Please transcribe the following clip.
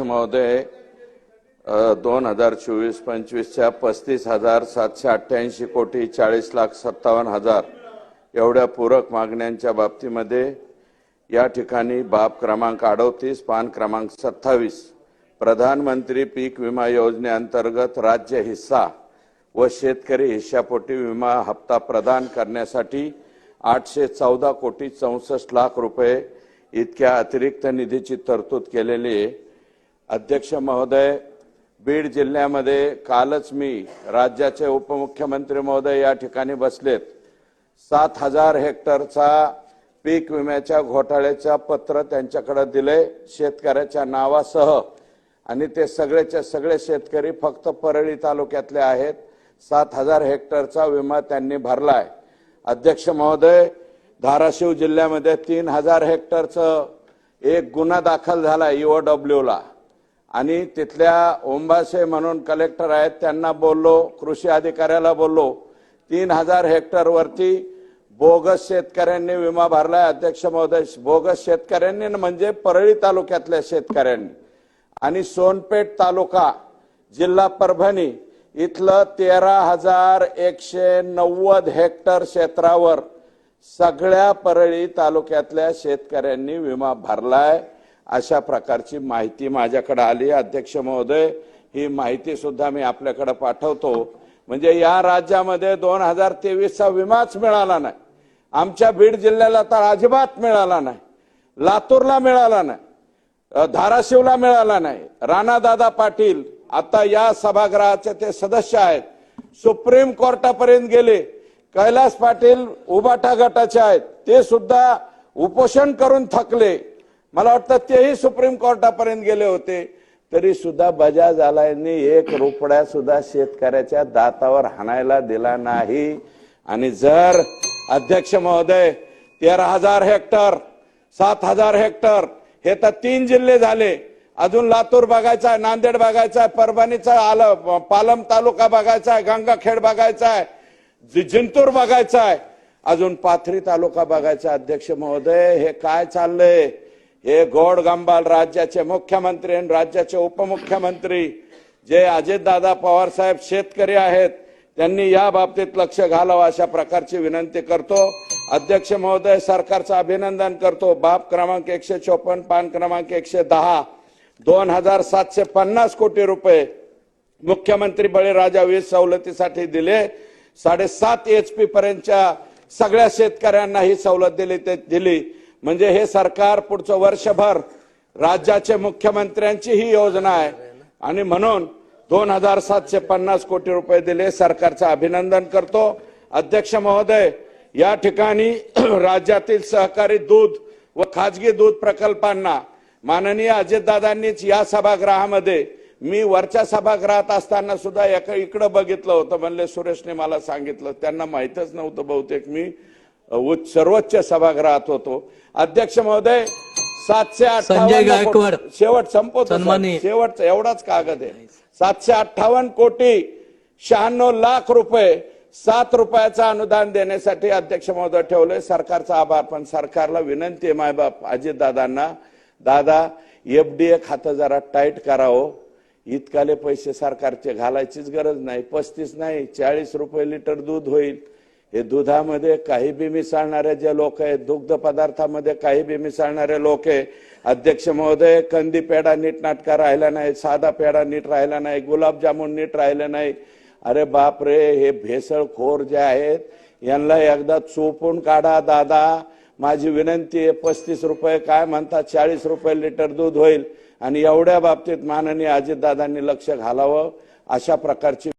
अध्यक्ष महोदय दोन हजार चोवीस पंचवीसच्या पस्तीस हजार सातशे अठ्ठ्याऐंशी कोटी चाळीस लाख सत्तावन्न हजार एवढ्या पूरक मागण्यांच्या बाबतीमध्ये या ठिकाणी बाब क्रमांक अडोतीस पान क्रमांक सत्तावीस प्रधानमंत्री पीक विमा योजनेअंतर्गत राज्य हिस्सा व शेतकरी हिश्शापोटी विमा हप्ता प्रदान करण्यासाठी आठशे चौदा कोटी चौसष्ट लाख रुपये इतक्या अतिरिक्त निधीची तरतूद केलेली आहे. अध्यक्ष महोदय बीड जिल्ह्यामध्ये कालच मी राज्याचे उपमुख्यमंत्री महोदय या ठिकाणी बसलेत. सात हजार हेक्टरचा पीक विम्याच्या घोटाळ्याचा पत्र त्यांच्याकडे दिले शेतकऱ्याच्या नावासह आणि ते सगळेचे सगळे शेतकरी फक्त परळी तालुक्यातले आहेत. सात हजार हेक्टरचा विमा त्यांनी भरलाय. अध्यक्ष महोदय धाराशिव जिल्ह्यामध्ये तीन हजार हेक्टरचं एक गुन्हा दाखल झाला ईओडब्ल्यू ला. आणि तिथल्या ओंबासे म्हणून कलेक्टर आहेत त्यांना बोललो कृषी अधिकाऱ्याला बोललो तीन हजार हेक्टरवरती बोगस शेतकऱ्यांनी विमा भरलाय. अध्यक्ष महोदय बोगस शेतकऱ्यांनी म्हणजे परळी तालुक्यातल्या शेतकऱ्यांनी. आणि सोनपेठ तालुका जिल्हा परभणी इथलं तेरा हजार एकशे नव्वद हेक्टर क्षेत्रावर सगळ्या परळी तालुक्यातल्या शेतकऱ्यांनी विमा भरलाय. अशा प्रकारची माहिती माझ्याकडे आली. अध्यक्ष महोदय ही माहिती सुद्धा मी आपल्याकडे पाठवतो. म्हणजे या राज्यामध्ये दोन हजार तेवीसचा विमाच मिळाला नाही. आमच्या बीड जिल्ह्याला तर अजिबात मिळाला नाही. लातूरला मिळाला नाही. धाराशिवला मिळाला नाही. राणादादा पाटील आता या सभागृहाचे ते सदस्य आहेत. सुप्रीम कोर्टापर्यंत गेले. कैलास पाटील उबाटा गटाचे आहेत. ते सुद्धा उपोषण करून थकले. मला वाटतं तेही सुप्रीम कोर्टापर्यंत गेले होते. तरी सुद्धा बजाज आलायनी एक रुपड्या सुद्धा शेतकऱ्याच्या दातावर हाणायला दिला नाही. आणि जर अध्यक्ष महोदय तेरा हजार हेक्टर सात हजार हेक्टर हे तर तीन जिल्हे झाले. अजून लातूर बघायचा आहे नांदेड बघायचा आहे परभणीचा आलं पालम तालुका बघायचा आहे गंगाखेड बघायचा आहे जि- जिंतूर बघायचा आहे. अजून पाथरी तालुका बघायचा आहे. अध्यक्ष महोदय हे काय चाललंय? हे गोडगंबाल राज्याचे मुख्यमंत्री आणि राज्याचे उपमुख्यमंत्री जे अजितदादा पवार साहेब शेतकरी आहेत त्यांनी या बाबतीत लक्ष घालावं अशा प्रकारची विनंती करतो. अध्यक्ष महोदय सरकारचं अभिनंदन करतो. बाब क्रमांक एकशे चोपन्न पान क्रमांक एकशे दहा दोन हजार सातशे पन्नास कोटी रुपये मुख्यमंत्री बळीराजा वीज सवलतीसाठी दिले. साडेसात एच पी पर्यंतच्या सगळ्या शेतकऱ्यांना ही सवलत दिली ते दिली. म्हणजे हे सरकार पुढचं वर्षभर राज्याचे मुख्यमंत्र्यांची ही योजना आहे. आणि म्हणून दोन हजार सातशे पन्नास कोटी रुपये दिले सरकारचं अभिनंदन करतो. अध्यक्ष महोदय या ठिकाणी राज्यातील सहकारी दूध व खाजगी दूध प्रकल्पांना माननीय अजितदादांनीच या सभागृहामध्ये मी वरच्या सभागृहात असताना सुद्धा एका इकडं बघितलं होतं म्हणले सुरेशने मला सांगितलं. त्यांना माहीतच नव्हतं बहुतेक मी. सर्वोच्च सभागृहात होतो. अध्यक्ष महोदय सातशे अठ्ठावन्न शेवट संपवतो. शेवटचा एवढाच कागद आहे. सातशे अठ्ठावन्न कोटी शहाण्णव लाख रुपये सात रुपयाचं अनुदान देण्यासाठी अध्यक्ष महोदय ठेवले. सरकारचा आभार पण सरकारला विनंती आहे मायबाप अजितदादांना. दादा एफडीए खातं जरा टाईट करावं इतकाले पैसे सरकारचे घालायचीच गरज नाही. पस्तीस नाही चाळीस रुपये लिटर दूध होईल. हे दुधामध्ये काही बी मिसळणारे जे लोक आहेत दुग्ध पदार्थामध्ये काही बी मिसळणारे लोक आहे. अध्यक्ष महोदय कंदी पेढा नीट नाटका राहिला नाही साधा पेढा नीट राहिला नाही गुलाबजामुन नीट राहिले नाही. अरे बाप रे हे भेसळखोर जे आहेत यांना एकदा चोपून काढा दादा. माझी विनंती आहे पस्तीस रुपये काय म्हणतात चाळीस रुपये लिटर दूध होईल. आणि एवढ्या बाबतीत माननीय अजितदादांनी लक्ष घालावं अशा प्रकारची